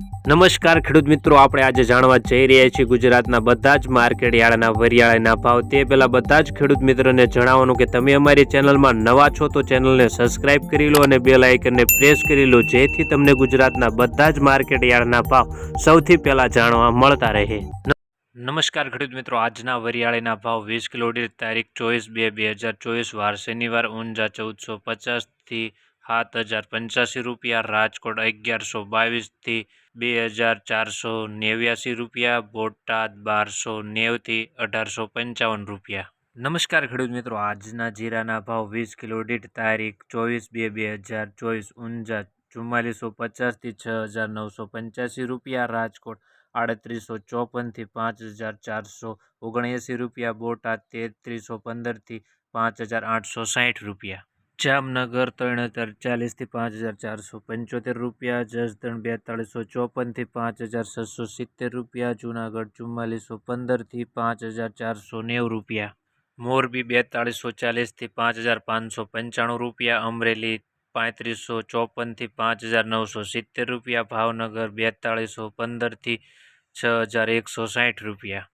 નમસ્કાર ખેડૂત મિત્રો, આપણે આજે જાણવા જઈ રહ્યા છીએ ગુજરાતના બધા જ માર્કેટ વરિયાળીના ભાવ. તે પહેલાં બધા જ ખેડૂત મિત્રોને જણાવવાનું કે તમે અમારી ચેનલમાં નવા છો તો ચેનલને સબસ્ક્રાઇબ કરી લો અને બેલ આઇકનને પ્રેસ કરી લો, જેથી તમને ગુજરાતના બધા જ માર્કેટ યાર્ડના ભાવ સૌથી પહેલાં જાણવા મળતા રહે. નમસ્કાર ખેડૂત મિત્રો, આજના વરિયાળીના ભાવ વીસ કિલો તારીખ ચોવીસ બે બે હજાર ચોવીસ, વાર શનિવાર ઊંઝા ચૌદસો પચાસથી સાત હજાર પંચ્યાસી રૂપિયા, રાજકોટ અગિયારસો બાવીસથી બે હજાર ચારસો નેવ્યાસી રૂપિયા, બોટાદ બારસો નેવથી અઢારસો પંચાવન રૂપિયા. નમસ્કાર ખેડૂત મિત્રો, આજના જીરાના ભાવ વીસ કિલો દીઠ તારીખ ચોવીસ બે બે હજાર ચોવીસ, ઊંઝા ચુમ્માલીસો પચાસથી છ હજાર નવસો પંચ્યાસી રૂપિયા, રાજકોટ આડત્રીસો ચોપનથી પાંચ હજાર ચારસો ઓગણએંસી રૂપિયા, બોટાદ તેત્રીસો પંદરથી પાંચ હજાર આઠસો સાઠ રૂપિયા. જામનગર ત્રણ હજાર ચાલીસથી પાંચ હજાર ચારસો પંચોતેર રૂપિયા, જસદણ બેતાળીસો ચોપનથી પાંચ હજાર છસો સિત્તેર રૂપિયા, જુનાગઢ ચુમ્માલીસો પંદરથી પાંચ હજાર ચારસો નેવું રૂપિયા. મોરબી બેતાળીસો ચાલીસથી પાંચ હજાર પાંચસો પંચાણું રૂપિયા, અમરેલી પાંત્રીસો ચોપનથી પાંચ હજાર નવસો સિત્તેર રૂપિયા, ભાવનગર બેતાળીસો પંદરથી છ હજાર એકસો સાઠ રૂપિયા.